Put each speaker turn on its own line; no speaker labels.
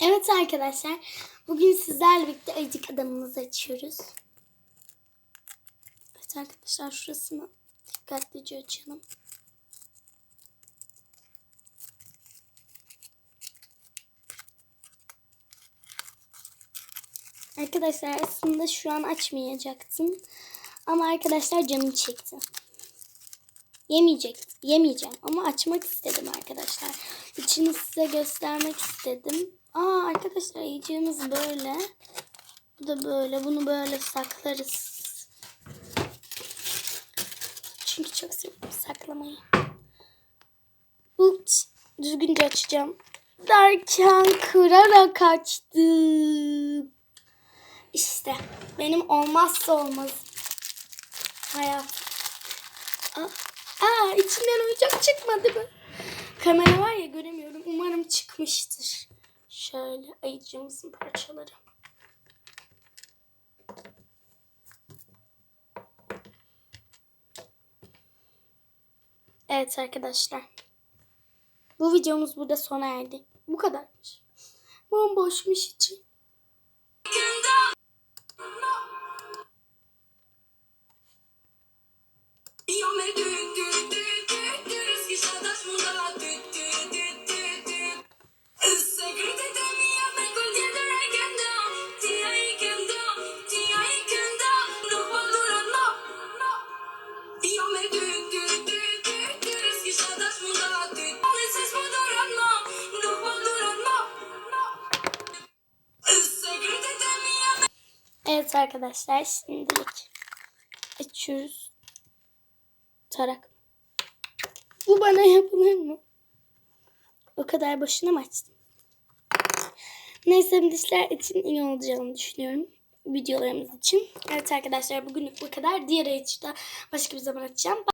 Evet arkadaşlar. Bugün sizlerle birlikte acık adamımızı açıyoruz. Evet arkadaşlar şurasını dikkatlice açalım. Arkadaşlar aslında şu an açmayacaktım. Ama arkadaşlar canım çekti. Yemeyecek, yemeyeceğim ama açmak istedim arkadaşlar. İçini size göstermek istedim. Aa arkadaşlar yiyeceğimiz böyle. Bu da böyle. Bunu böyle saklarız. Çünkü çok seviyorum saklamayı. Ups, düzgünce açacağım. Derken kırarak açtım. İşte benim olmazsa olmaz hayat. Aa, aa içinden oyuncak çıkmadı mı? Kamera var ya göremiyorum. Umarım çıkmıştır. Şöyle ayıcığımızın parçaları. Evet arkadaşlar. Bu videomuz burada sona erdi. Bu kadarmış. Bomboşmuş için. Evet arkadaşlar şimdilik açıyoruz. Tarak. Bu bana yapılır mı? O kadar boşuna mı açtım? Neyse dişler için iyi olacağını düşünüyorum. Videolarımız için. Evet arkadaşlar bugünlük bu kadar. Diğer açıda başka bir zaman açacağım.